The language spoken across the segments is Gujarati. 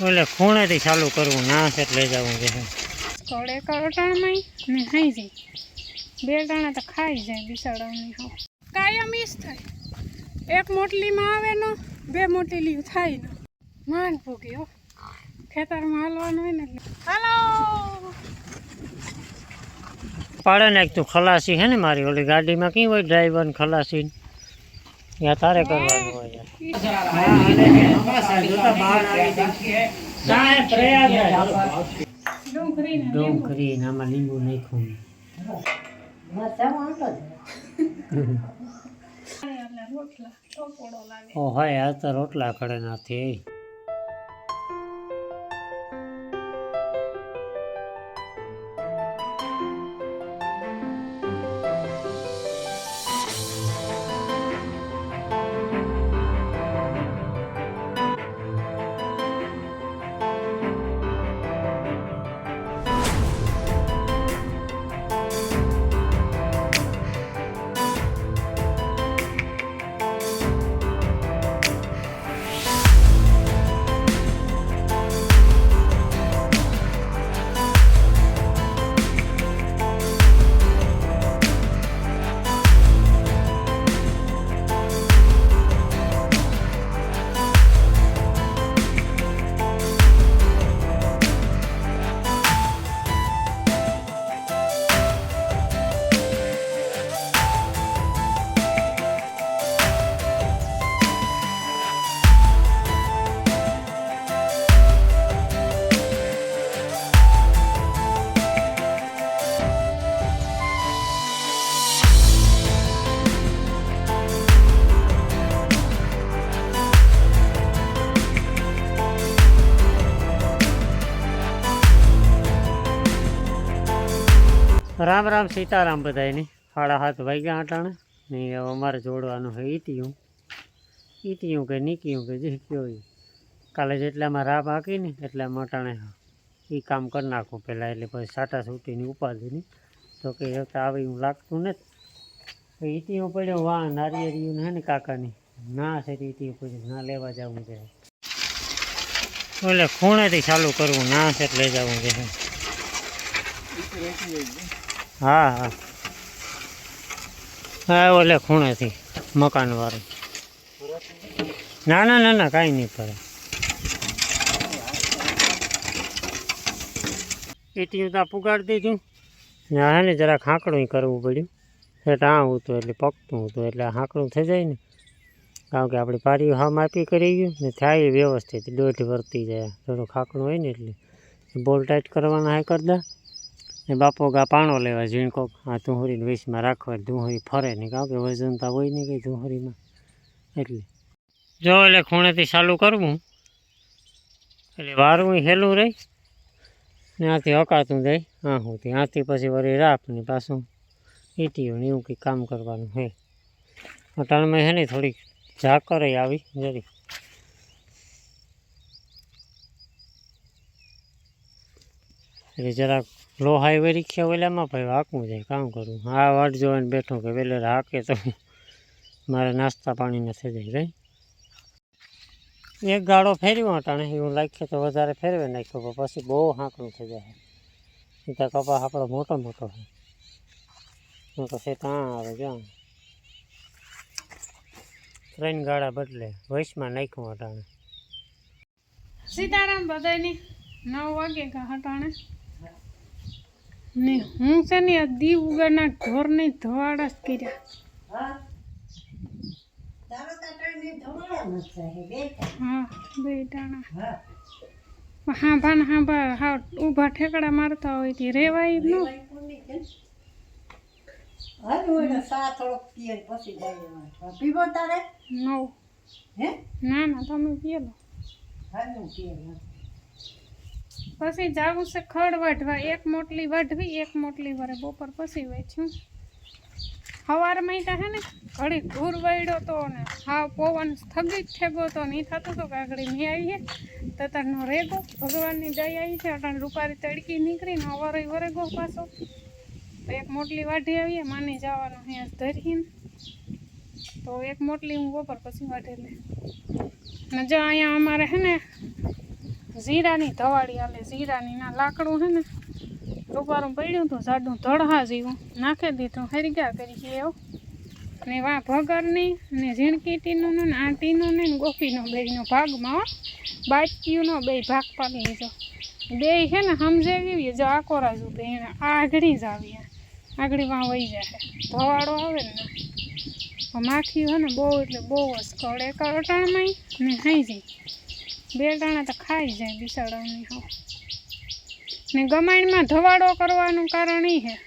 ઓલે ખૂણેથી ચાલુ કરવું ના છે એટલે જવું છે. થોડે કટાણમાં ને ખાઈ જાય. બે ટાણા તો ખાઈ જાય બિસાડાની હો. કાયમ ઈસ થાય. એક મોટલીમાં આવે ને બે મોટલી થાય ને. માન ભૂગ્યો હો. ખેતરમાં હાલવાનું હોય ને હાલો! પાડે ને એક તું ખલાસી હે ને મારી ઓલી ગાડીમાં કઈ હોય ડ્રાઈવર ખલાસી? યા તારે કરવાનું હોય યાર. ડુંગળી ને આમાં લીંબુ નાખ્યું ઓ હોય આ તો રોટલા ખડે નાથી રામ રામ સીતારામ બધાયને. સાડા હાથ વાગ્યા આટાણે. ને હવે અમારે જોડવાનું હોય ઈટિયું ઈટિયું કે નીકળ્યું કે જે કયો કાલે જેટલામાં રાહ પાકી ને એટલામાં અટાણે એ કામ કરી નાખું પહેલાં એટલે પછી સાટા સૂટીની ઉપાધિની. તો કે એક આવી એવું લાગતું નથી. ઈટિયું પડ્યો, વાહ નારિયેળીયું હે ને કાકાની. ના છે તે ઈટિયું પડ્યું, ના લેવા જવું છે. એટલે ખૂણેથી ચાલુ કરવું, ના છે એટલે જવું છે. હા હા. હા ઓલે ખૂણેથી મકાનવાળું. ના ના ના ના કાંઈ નહીં પડે ઈટીયું ત્યાં પુગાડી દીધું ને હે ને જરાક હાંકડું કરવું પડ્યું. એટલે આ હતું એટલે પકતું હતું એટલે આ હાંકડું થઈ જાય ને. કારણ કે આપણી પારી હા માપી કરી ગયું ને થાય એ વ્યવસ્થિત દોઢ વર્તી જાય. થોડું હાંકડું હોય ને એટલે. બોલ ટાઈટ કરવાના હાય કરતા દે ને બાપો ગા પાણો લેવા ઝીણકો આ ધુંહરીને વેસમાં રાખવા ધુંહરી ફરે નહીં કારણ કે વજનતા હોય નહીં કંઈ ધુંહરીમાં. એટલે. જો એટલે ખૂણેથી ચાલુ કરવું. એટલે વારવું હેલું રહી. ને આથી હકાતું જાય. હા સુધી આથી પછી વળી રાપ ને પાછું ઈટીયું ને એવું કંઈ કામ કરવાનું હે. અટાણમાં હે ને થોડીક ઝાકર આવી, જરી. એટલે જરાક લો હાઈ વેરી ખ્યા વેલામાં ભાઈ હાકવું જાય કામ કરું? આ વાટ જોઈને બેઠો કે વેલે હાકે તો મારે નાસ્તા પાણી નથી જાય રહી એક ગાળો ફેર્યો અટાણે, એવું લાગે તો વધારે ફેરવે નાખ્યો, પણ પછી બહુ હાંકડું થઈ જાય. એ તો કપા આપણો મોટો મોટો છે. હું તો છે ત્યાં આવે જ્યાં ત્રણ ગાળા બદલે વૈશમાં નાખ્યું અટાણે. સીતારામ બધાની નવ વાગે હટાણે ને હું છે ને આ દીવ ઉગરના ઢોરને ધવાડા જ કર્યા. હા? બે ટાણા હાંભા ને હાંભા હા ઊભા ઠેકડા મારતા હોય તે રેવાય ન. ના ના તમે પીએલો હા. પછી જાવું છે ખડ વાઢવા, એક મોટલી વાઢવી, એક મોટલી વરે બપોર પછી વેચ્યું. સવારમાં તા હે ને ઘડી ઘૂર વળ્યો તો ને હા, પવન સ્થગિત થેગો તો નહીં થતું તો કાગડી નહીં આવીએ તો તારનો રેગો, ભગવાનની દયા આવી છે, અટાણ રૂપારી તડકી નીકળીને અવારો વરે ગો પાછો. તો એક મોટલી વાઢી આવીએ, માની જવાનું અહીંયા ધરીને. તો એક મોટલી હું બપોર પછી વાઢી લે ને જો અહીંયા અમારે હે ને જીરાની ધવાળી આલે જીરાની ના લાકડું હે ને રૂપારું પડ્યું હતું જાડું ધડહા જેવું. નાખી દીધું, હરગ્યા કરી એવું ને વા ભગરની ને ઝીણકીટીનું ને આ ટીનું ને ગોપીનો બેયનો ભાગમાં બાટકીનો બે ભાગ પાડી લીધો. બે છે ને સમજે કેવી જો આ કોરા જુદે એને આગળી જ આવી આગળી વાં વહી જાય ધવાડો આવે ને માખી હે ને બહુ એટલે બહુ જ કડે એક અટાણમાં ને ખાઈ જાય. બે ટાણા તો ખાઈ જાય બિસાડાની હો. ને ગમાણમાં ધવાડો કરવાનું કારણ એ છે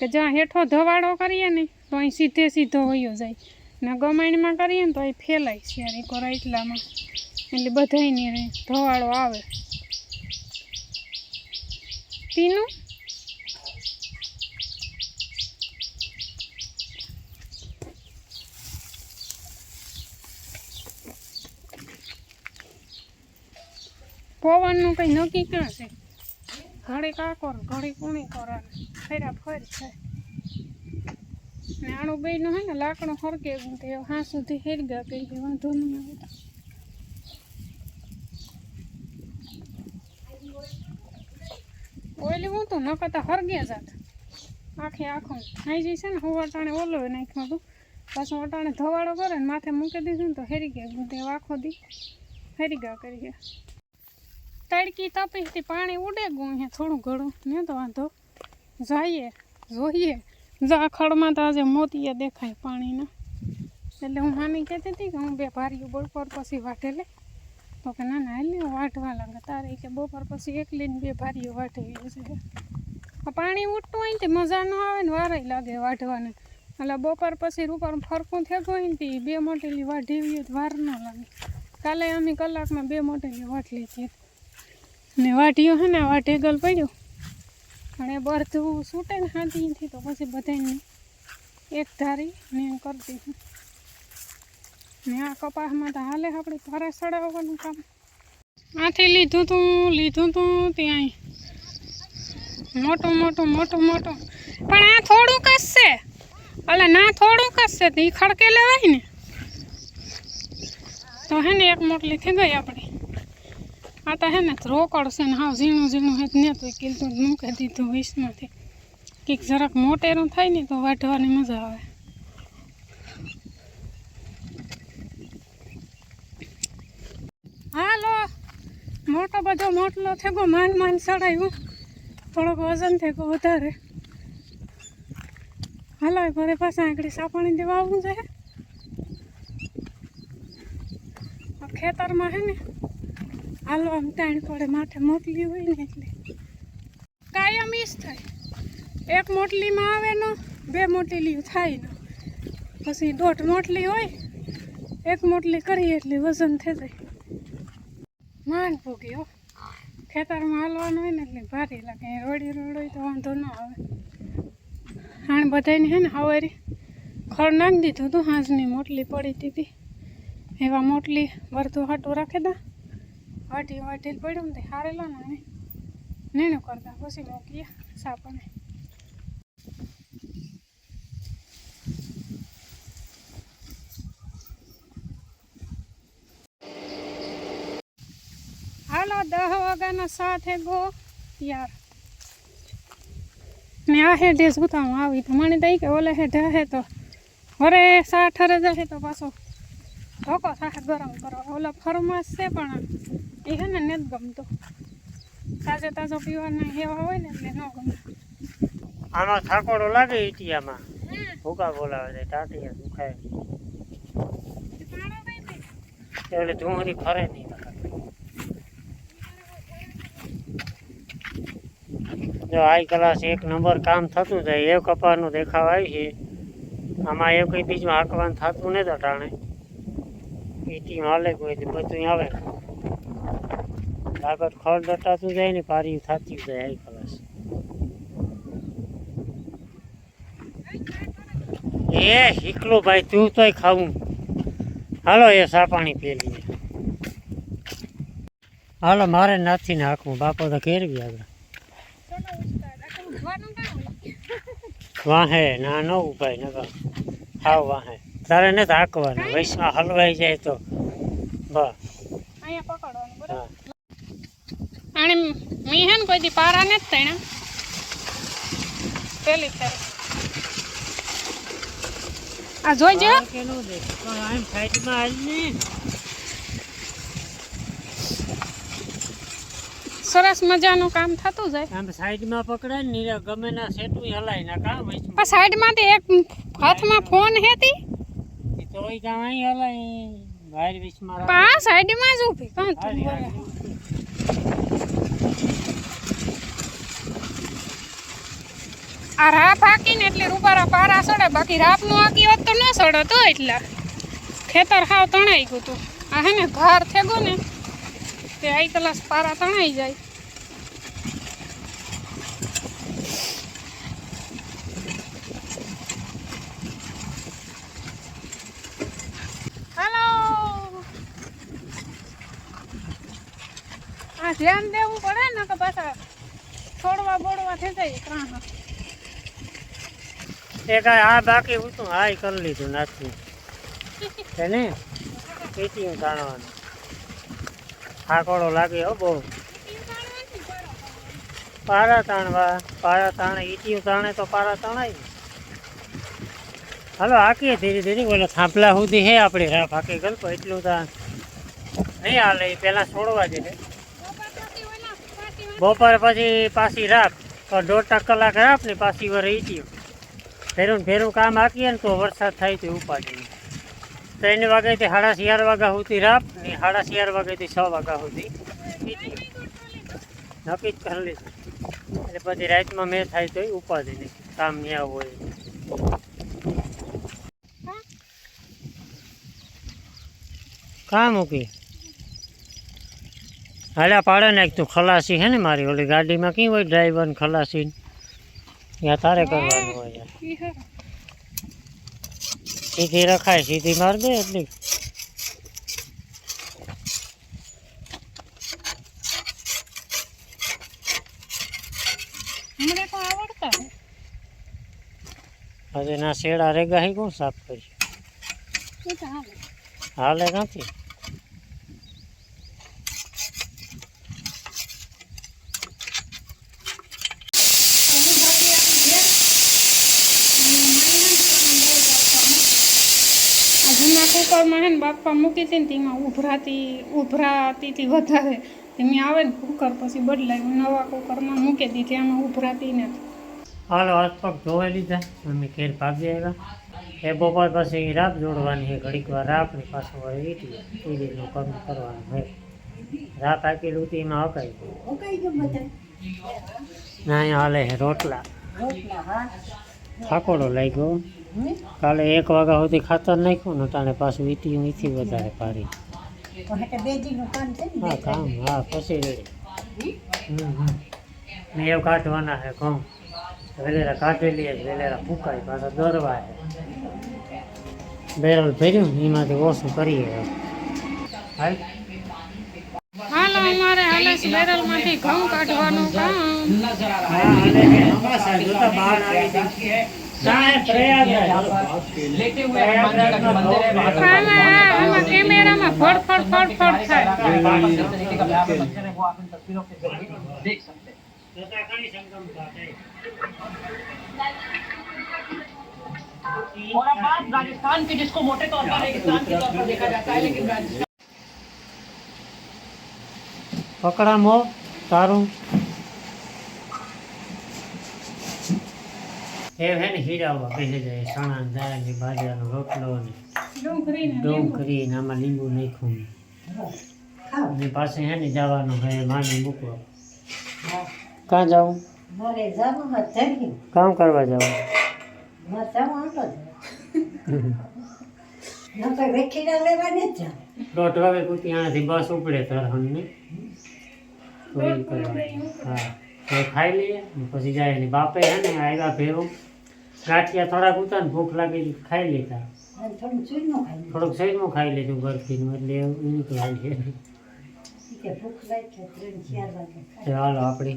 કે જ્યાં હેઠો ધવાડો કરીએ ને, તો અહીં સીધે સીધો વયો જાય. ને ગમાણમાં કરીએ ને, તો અહીં ફેલાય છે યાર એક એટલામાં. એટલે બધાયની ધવાડો આવે. તીનું પવનનું કંઈ નક્કી ક્યાં છે? ઘડી કરો ઘડી કુણી કરે ફેરા ફરી છે. ને આણું બેયનું હોય ને લાકડું હરકે તે હા સુધી હેરગા કહી દે, વાંધો નહીં આવે ઓલી હું તો? ન હરગ્યા જાત આખે આખું ખાઈ જઈ છે ને, હું અટાણે ઓલો નાખ્યું હતું. પાછું અટાણે ધવાડો કરે ને માથે મૂકી દીધું ને તો હેરી ગયા તે આખો દી હેરી ગયા કરી ગયા. તડકી તપીથી પાણી ઉડે ગયું, અહીંયા થોડું ઘણું. ને તો વાંધો જઈએ, જોઈએ. જા ખડમાં તો આજે મોતીએ દેખાય પાણીના. એટલે હું મામી કહેતી હતી કે હું બે ભારીઓ બપોર પછી વાટે લે. તો કે ના ના એટલે વાટવા લાગે. તારે કે બપોર પછી એકલીને બે ભારીઓ વાટવી છે. પાણી ઉઠતું હોય ને મજા ન આવે ને વારાય લાગે વાઢવાને એટલે બપોર પછી રૂપર ફરકું થેગું હોય ને બે મોટેલી વાઢી તો વાર ન લાગે. કાલે અમે કલાકમાં બે મોટેલી વાટલી હતી. ને વાટીઓ હે ને, વાટે ગલ પડ્યો. અને બરધું છૂટે ને હાથીથી તો પછી બધાને એક ધારી ને એમ કરી દીધું ને આ કપાસમાં તો હાલે આપણે ઘરે સડાવવાનું કામ. આથી લીધું તું લીધું તું ત્યાં મોટું મોટું મોટું મોટું. પણ આ થોડુંક જ છે. એટલે ના, થોડુંક જ છે. તો એ ખડકે લેવાય ને. તો હે ને એક મોટલી થઈ ગઈ આપણી. આ તો હે ને રોકડ છે ને હાવ ઝીણું ઝીણું હે ને તો કીધું મૂકી દીધું વીસમાંથી. કંઈક જરાક મોટેરું થાય ને તો વાઢવાની મજા આવે. હાલો, મોટો બધો મોટલો થેગો માંડ માન ચડાવ્યું થોડોક વજન થયો વધારે. હાલો ઘરે પાસે આગળ સાપણી દેવા આવવું છે ખેતરમાં હે ને હાલો આમ તાણ પડે માથે મોટલી હોય ને એટલે. કાયમ ઈ થાય. એક મોટલીમાં આવે ને, બે મોટલી થાય ને. પછી દોઢ મોટલી હોય, એક મોટલી કરીએ એટલે વજન થઈ જાય. માંડ ભૂગી હો. ખેતરમાં હાલવાનું હોય ને એટલે ભારે લાગે. રોડી રોડ હોય તો વાંધો ન આવે. હાણ બધાને હે ને હવારી ખડ નાખી દીધું હતું હાંસની મોટલી પડી હતી એવા મોટલી વર્ધું હાટું રાખી દા. વાટી વાટી પડ્યું ને હારેલા ને. નીણું કરતા પછી મૂકીએ સાપને. હાલો દહ વાગ્યાના સાથે ગો યાર. ને આ હેઠે સુતા હું આવી તો મને દઈ કે ઓલે હેઠે હે તો વરે સાઠરે જશે તો પાછો ધોકો, સાઠ ગરમ કરો. ઓલો ફરમાસ છે પણ એ ને નથી ગમતો. તાજો તાજો પીવાના એવા હોય ને એટલે ન ગમે. આમાં થાકોડો લાગે ઈટિયામાં. ભૂકા બોલાવે છે ટાટિયા દુખાય એટલે ધુમરી ફરે નહીં જો આઈ ક્લાસ એક નંબર કામ થતું જાય એ કપાનું દેખાવ આવી છે. આમાં એ કંઈ બીજું હાંકવાનું થતું નથી અટાણે. ઈટી હાલે કોઈ બધું આવે. આગળ ખડ દટાતું જાય ને પારી થતી જાય આઈ ક્લાસ એ શીખલો ભાઈ, તું તોય ખાવું હાલો એ સાપાણી પેલી. હાલો, મારે નાથી નાખવું બાપો તો કેરવી આગળ. વાહે, ના, ન ઉભાઈ નકર હાવ વાહે. તારે ને હાકવાનું. વૈષ્ણવ હલવાઈ જાય તો. બસ. અહીંયા પકડવાનું બરાબર? હા. આને મી હે ને કોઈ દી પારા ને જ તણ્યા પેલી ફેર. આ જોઈ જો. નો દે પણ આમ સાઈડમાં હાલ ને સરસ મજાનું કામ થતું જાય. આમ સાઈડમાં પકડે ને નીરા ગમે ના સેટું હલાય ના કામ હોય પણ તે એક હાથમાં ફોન હેતી. તોય કામ અહીં હલાય. બહાર વીસમાં સાઈડમાં જ ઊભી કાં તું. આ રાપ હાકીને એટલે રૂપારા પારા સડે બાકી રાપનું હાકી હોત તો ન સડે તો એટલા. ખેતર ખાવ તણાઈ ગયું તું. આ હે ને ઘાર થેગો ને તે આઈ કલાસ પારા તણાઈ જાય હાલો આ ધ્યાન દેવું પડે ને કે છોડવા બોડવા થઈ જાય ત્રણ એ આ આ બાકી હતું હાય કરી લીધું નાખી તેને પીટી તાણવાનું થાકોડો લાગે હો બહુ. પારા તાણવા, પારા તાણે, ઈટીયું તાણે તો પારા તણાય. હાલો, હાકીએ ધીરે ધીરે. બોલે થાંભલા સુધી હે આપણે. રાફ હાકી ગલ્પ, એટલું તો. નહીં હાલે પહેલાં છોડવા દે બપોરે પછી પાછી રાખ તો દોઢ કલાક રાખ ને પાછી વર ઈટીયું ફેરું ફેરું કામ આપીએ ને તો વરસાદ થાય તો ઉપાડી ત્રણ વાગ્યાથી સાડા ચાર વાગ્યા સુધી રાપ ને સાડા ચાર વાગ્યાથી છ વાગ્યા સુધી નક્કી જ કરી લીધું. એટલે પછી રાતમાં મેં થાય તો ઉપાધિ નહીં. કામ ન્યા હોય. કામ મૂકી હાલ્યા પાડે નાખ તું ખલાસી હે ને મારી ઓલી ગાડીમાં કઈ હોય ડ્રાઈવર ને ખલાસી ત્યાં તારે કરવાનું હોય યાર. ઈ હારું. સીધી રખાય સીધી માર દે એટલી. મને તો આવડતા હે. હજે ના શેડા રેગા હી કોણ સાફ કરી એ તો હાલે. હાલે નથી આ જૂના કુકરમાં હે ને બાપા મૂકી હતી ને તેમાં ઉભરાતી ઉભરાતી હતી વધારે. તેમાં આવે ને કુકર પછી બદલાયું નવા કુકરમાં મૂકી દીધી આમાં ઉભરાતી નથી. હાલો હાથ પગ ધોવાઈ લીધા. મમ્મી ઘેર ભાગી આવ્યા. એ બપોર પછી રાપ જોડવાની છે. ઘડીક વાર રાપ ને પાછું વળી વીટી એ રીતનું કામ કરવાનું હોય રાપ આપેલું હતી એમાં હકાઈ ગયું. ના અહીંયા હાલે રોટલા. રોટલા હા. થાકોડો લાગ્યો? કાલે એક વાગ્યા સુધી ખાતર નાખ્યું ને તાણે પાછું વીટી વીથી વધારે પારી હા કામ હા પછી ને એવું કાઢવાના છે ઘઉં. વેલેરા કાઢેલી વેલેરા ફૂંકાય પાછા દોરવા છે બેરલ ભર્યું ને એમાંથી ઓછું કરીએ. હાલ. હાલો અમારે હાલે બેરલમાંથી ઘઉં કાઢવાનું કામ. હા હાલે. હમણાં જોતા બહાર આવી और अब बात राजस्थान के जिसको मोटे तौर पर रेगिस्तान के तौर पर देखा जाता है लेकिन राजस्थान पकड़ा मो तारू એ હે ને હીરાવા બેસી જાય સણા ને દાળ ને બાજરાનો રોટલો ને ડુંગળી ને લીંબુ. ડુંગળી ને આમાં લીંબુ નાખ્યું ખાવ અને પાસે હે ને જવાનું હે માની મૂકવા. હા. કાં જાવું મારે જવાનું હોત જલ્દી કામ કરવા જવું મારે જવાનું હતો જ ન તો વેખીડા લેવા નથી જાવ દોઢ વાગે કુતી આનાથી બસ ઉપડે તરહણ ને તો એ કરવાનું. હા. તો ખાઈ લઈએ ને પછી જાય એની બાપે હે ને આવ્યા ભેરું. ગાંઠિયા થોડાક ઉતા ને ભૂખ લાગી ખાઈ લીધા અને થોડું ખાઈ થોડુંક ખાઈ લેતું ઘરથી એટલે એવું નીકળાય છે. ભૂખ લાગી ત્રણ ચાર વાગે ચાલો આપણે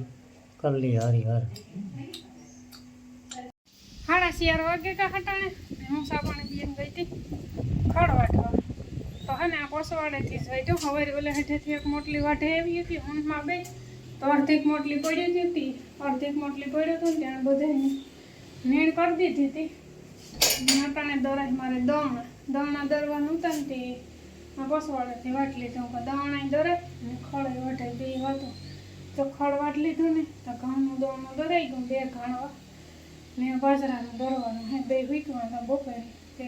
કરી લઈએ હરિહર સાડા ચાર વાગે કા હટાણે? હું સાપાણી બીએમ ગઈ હતી. ખડ વાટવા તો હે ને આ પસવાડેથી જ વૈધું હવે ઓલે હેઠેથી એક મોટલી વાઢે આવી હતી ઊંઘમાં બે. તો અડધીક મોટલી પડી હતી અડધીક મોટલી પડ્યો તો ને ત્યાં બધે નીણ કરી દીધી હતી. નાટાને દોરાય મારે દવણા દવણા દરવાનું હતા ને તે પસવાડેથી વાટ લીધું. કે દવણા દોરાય અને ખળે વઢે બે હતું. તો ખળ વાટ લીધું ને, તો ઘઉંનું દોણું દોરાઈ ગયું, બે ઘાણવા. ને બાજરાનું દોરવાનું હે, બે વીકવાના બપોરે. તે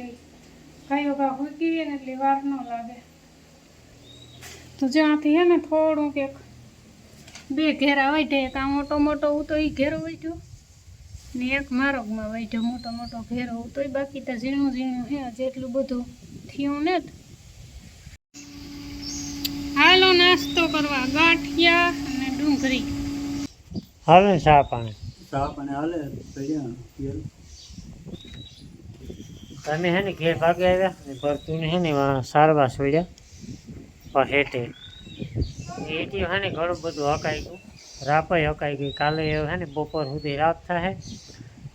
કયો ઘા હુકીએ ને એટલી વાર ન લાગે. તો જ્યાંથી હે ને થોડુંક એક બે ઘેરા એક આ મોટો મોટો તો એ ઘેરો વાઢ્યો. ને એક મારોગમાં વાઢ્યો મોટો મોટો ઘેરો ઉતો ઈ બાકી તો ઝીણું ઝીણું હે જેટલું બધું થયું ને જ. હાલો નાસ્તો કરવા ગાંઠિયા અને ડુંગળી. હાલે ચા પાણી? ચા પાણી હાલે તમે હે ને ઘેર ભાગે આવ્યા? ને ભરતું હે ને વા સારવા છોડ્યા પણ હેઠે. એટી હે ને ઘણું બધું હકાઈ ગયું. રાપાઈ હકાઈ ગઈ. કાલે હે ને બપોર સુધી રાત થાય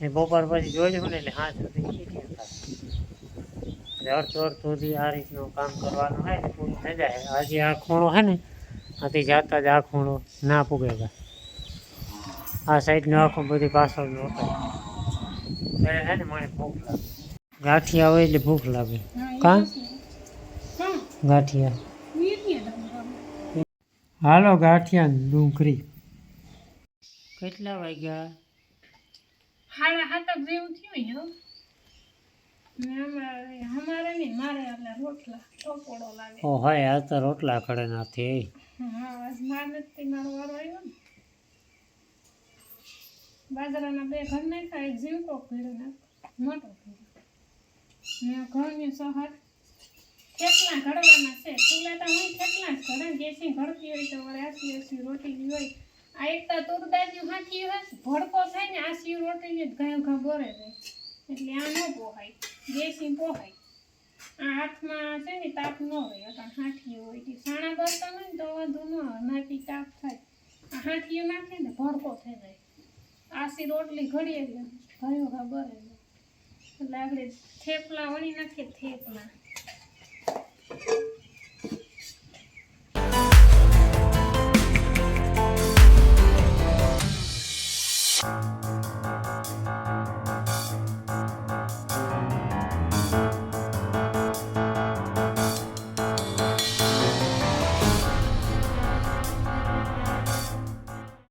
ને બપોર પછી જોયું ને એટલે હાથ સુધી એટી થાય અડધો અડધ સુધી આ રીતનું કામ કરવાનું હોય ને પૂરું થઈ જાય. આજે આ ખૂણો હે ને આથી જાતા જ આ ખૂણો ના પૂગેગા આ સાઈડનું આખું બધી પાછળનું હકાય હે ને મને ભૂખ લાગે. ગાંઠિયા હોય એટલે ભૂખ લાગે. કાં? ગાંઠિયા. હાલો ગાંઠિયા ડુંગળી. કેટલા વાગ્યા? હાડા હાથક જેવું થયું હો. ને અમારે અમારે નહીં મારે રોટલા ટોપોડો લાગે. ઓ હોય આ તો રોટલા ખડે નથી બાજરાના બે ઘર નાખ્યા એક ભીડો મોટો ભીડો ને ઘઉંની સહાર કેટલા ઘડવાના છે. ચૂલા તો હું કેટલા જ ઘડે ગેસી ઘડતી હોય તો વરે આસી આસી રોટી હોય આ એક તો તુરદાજી હાથી હોય ભડકો થાય ને આસી રોટી જ ઘાય ઘા બોરે એટલે આ ન પોહાય ગેસી પોહાય. આ હાથમાં છે ને તાપ ન હોય અટાણ હાંઠીઓ હોય તે સાણા બરતા હોય ને તો વાંધો ન નાથી તાપ થાય. આ હાથીઓ નાખે ને ભડકો થઈ જાય. આસી રોટલી ઘડીએ એટલે ઘયો ઘા બરે જાય એટલે આપણે થેપલા વળી નાખીએ, થેપલા.